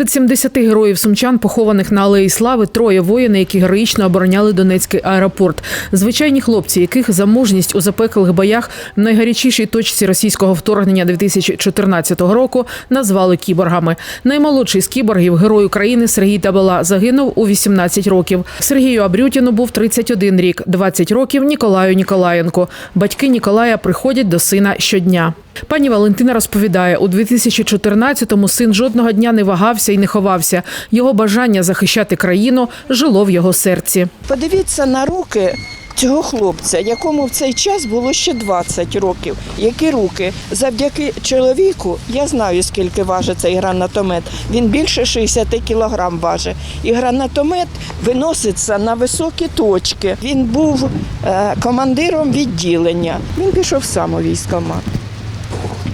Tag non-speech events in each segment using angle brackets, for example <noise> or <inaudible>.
Серед 70 героїв сумчан, похованих на Алеї Слави, троє воїни, які героїчно обороняли Донецький аеропорт. Звичайні хлопці, яких за мужність у запеклих боях в найгарячішій точці російського вторгнення 2014 року назвали кіборгами. Наймолодший з кіборгів, герой України Сергій Табала, загинув у 18 років. Сергію Абрютіну був 31 рік, 20 років Ніколаю Ніколаєнко. Батьки Ніколая приходять до сина щодня. Пані Валентина розповідає, у 2014-му син жодного дня не вагався і не ховався. Його бажання захищати країну жило в його серці. Подивіться на руки цього хлопця, якому в цей час було ще 20 років. Які руки? Завдяки чоловіку, я знаю, скільки важить цей гранатомет. Він більше 60 кілограм важить. І гранатомет виноситься на високі точки. Він був е, командиром відділення. Він пішов сам у військкомат.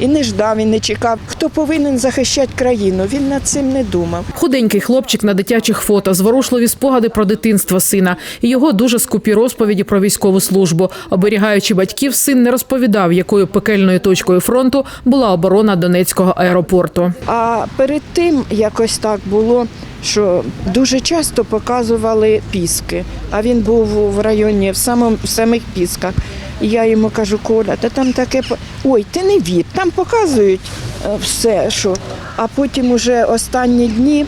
І не ждав, і не чекав. Хто повинен захищати країну? Він над цим не думав. Худенький хлопчик на дитячих фото, зворушливі спогади про дитинство сина і його дуже скупі розповіді про військову службу. Оберігаючи батьків, син не розповідав, якою пекельною точкою фронту була оборона Донецького аеропорту. А перед тим якось так було, що дуже часто показували піски. А він був в районі в самому в самих пісках. І я йому кажу, Коля, та там таке ой, ти не від, там показують е, все, що. А потім уже останні дні,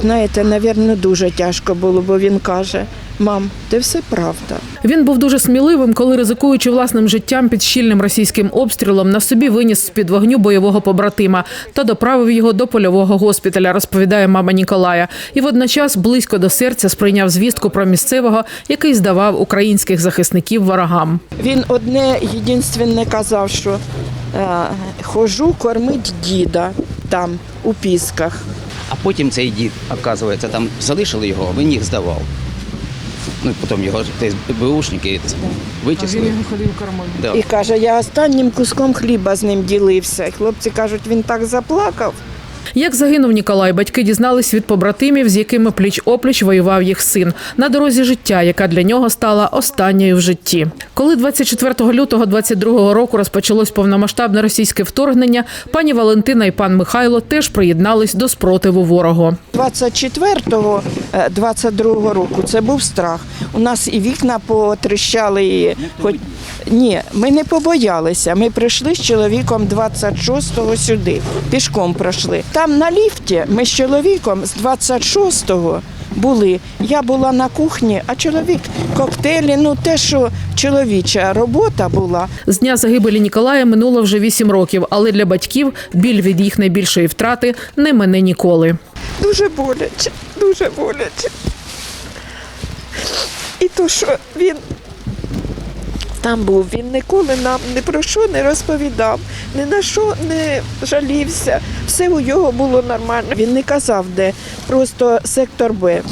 знаєте, навірно, дуже тяжко було, бо він каже: мам, це все правда. Він був дуже сміливим, коли, ризикуючи власним життям під щільним російським обстрілом, на собі виніс з під вогню бойового побратима та доправив його до польового госпіталя, розповідає мама Ніколая. І водночас близько до серця сприйняв звістку про місцевого, який здавав українських захисників ворогам. Він одне єдинственне казав, що е, хожу кормить діда там, у пісках. А потім цей дід, оказується, там залишили його, він їх здавав. Ну, і потім його десь БУшники витісли. ходив кормив. Да. І каже, я останнім куском хліба з ним ділився. Хлопці кажуть, він так заплакав. Як загинув Ніколай, батьки дізнались від побратимів, з якими пліч опліч воював їх син на дорозі життя, яка для нього стала останньою в житті. Коли 24 лютого 22 року розпочалось повномасштабне російське вторгнення, пані Валентина і пан Михайло теж приєднались до спротиву ворогу. 24-го, е, 22-го року це був страх. У нас і вікна потріщали. І... Хоч... Ні, ми не побоялися. Ми прийшли з чоловіком 26-го сюди, пішком пройшли. Там на ліфті ми з чоловіком з 26-го були. Я була на кухні, а чоловік коктейлі, ну те, що чоловіча робота була. З дня загибелі Ніколая минуло вже 8 років, але для батьків біль від їх найбільшої втрати не мине ніколи. Дуже боляче, дуже боляче. І то, що він там був, він ніколи нам ні про що не розповідав, ні на що не жалівся. Все у нього було нормально. Він не казав, де, просто сектор Б.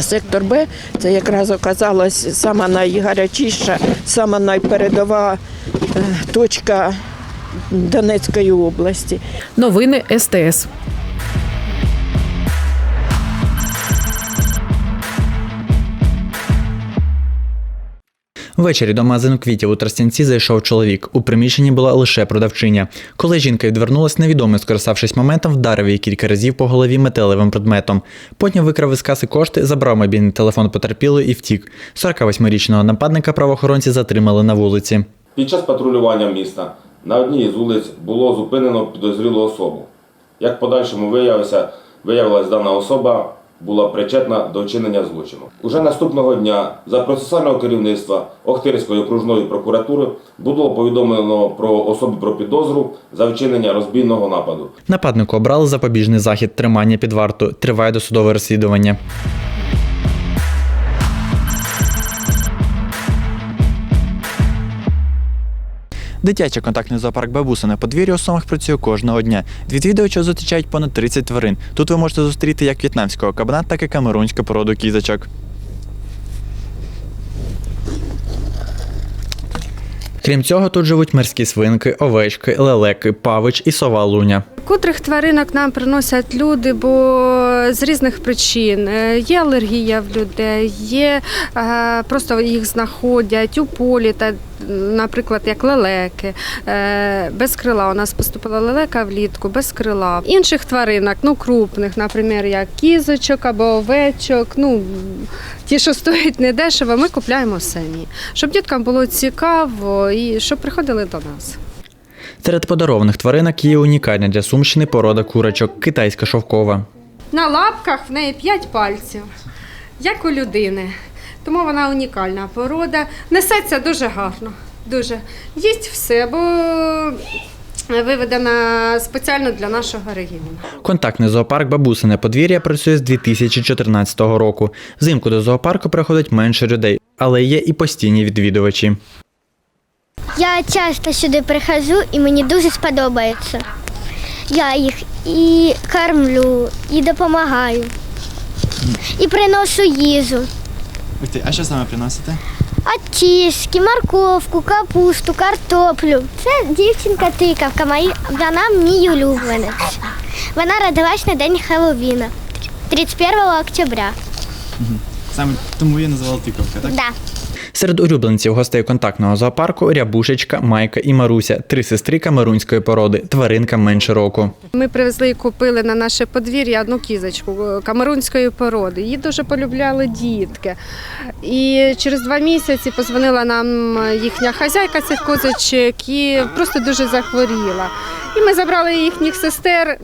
Сектор Б це якраз оказалась сама найгарячіша, сама найпередова е, точка Донецької області. Новини СТС. Ввечері до магазину квітів у Тростянці зайшов чоловік. У приміщенні була лише продавчиня. Коли жінка відвернулась, невідомий, скориставшись моментом, вдарив її кілька разів по голові металевим предметом. Потім викрав із каси кошти, забрав мобільний телефон потерпілої і втік. 48-річного нападника правоохоронці затримали на вулиці. Під час патрулювання міста на одній з вулиць було зупинено підозрілу особу. Як подальшому виявилась дана особа була причетна до вчинення злочину. Уже наступного дня за процесуального керівництва Охтирської окружної прокуратури було повідомлено про особу про підозру за вчинення розбійного нападу. Нападнику обрали запобіжний захід тримання під варту. Триває досудове розслідування. Дитячий контактний зоопарк бабуса на подвір'ї у Сумах працює кожного дня. Відвідувачів зустрічають понад 30 тварин. Тут ви можете зустріти як в'єтнамського кабана, так і камерунську породу кізочок. Крім цього, тут живуть морські свинки, овечки, лелеки, павич і сова луня. Котрих тваринок нам приносять люди, бо з різних причин Е, є алергія в людей, є е, просто їх знаходять у полі, та, наприклад, як лелеки. Е, Без крила у нас поступила лелека влітку, без крила. Інших тваринок, ну крупних, наприклад, як кізочок або овечок. Ну ті, що <laughs> стоять недешево, ми купляємо самі, щоб діткам було цікаво і щоб приходили до нас. Серед подарованих тваринок є унікальна для Сумщини порода курочок китайська шовкова. На лапках в неї 5 пальців, як у людини. Тому вона унікальна порода. Несеться дуже гарно. Дуже. Їсть все, бо виведена спеціально для нашого регіону. Контактний зоопарк Бабусине подвір'я працює з 2014 року. Взимку до зоопарку приходить менше людей, але є і постійні відвідувачі. Я часто сюди приходжу і мені дуже сподобається. Я їх і кормлю, і допомагаю, і приношу їжу. А що саме приносите? Очистки, морковку, капусту, картоплю. Це дівчинка тикавка, мої, вона мій улюбленець. Вона родилась на день Хеллоуіна, 31 октября. Саме тому я називала тиковка, так? Да. Серед улюбленців гостей контактного зоопарку Рябушечка, Майка і Маруся, три сестри камерунської породи, тваринка менше року. Ми привезли і купили на наше подвір'я одну кізочку е, камерунської породи. Її дуже полюбляли дітки. І через два місяці позвонила нам їхня хазяйка цих козочок і просто дуже захворіла. І ми забрали їхніх сестер.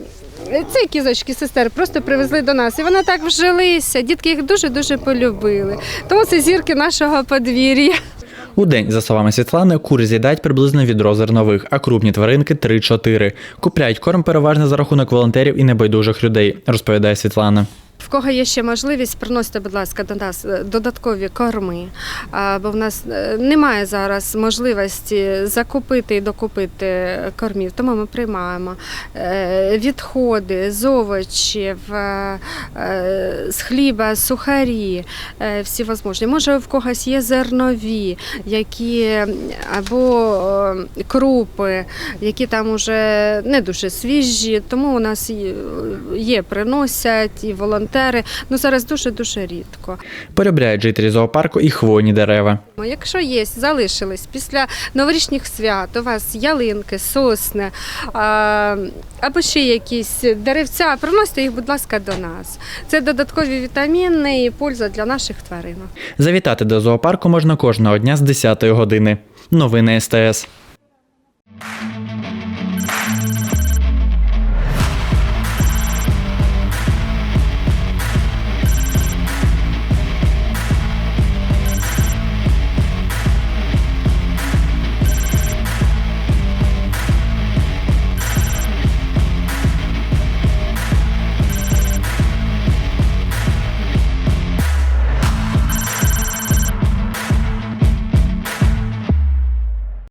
Ці кізочки сестер просто привезли до нас, і вони так вжилися. Дітки їх дуже дуже полюбили. Тому це зірки нашого подвір'я. У день, за словами Світлани, кури з'їдають приблизно відро зернових, а крупні тваринки 3-4. Купляють корм переважно за рахунок волонтерів і небайдужих людей, розповідає Світлана. Кого є ще можливість, приносите, будь ласка, до нас е, додаткові корми, бо в нас е, немає зараз можливості закупити і докупити кормів, тому ми приймаємо Е, відходи з овочів, з хліба, сухарі, всі можливі. Може, в когось є зернові, які або крупи, які там уже не дуже свіжі, тому у нас є, приносять і волонтери. Ну зараз дуже дуже рідко. Полюбляють жителі зоопарку і хвойні дерева. Якщо є, залишились після новорічних свят, у вас ялинки, сосни або ще якісь деревця, приносите їх, будь ласка, до нас. Це додаткові вітаміни і польза для наших тваринок. Завітати до зоопарку можна кожного дня з 10-ї години. Новини СТС.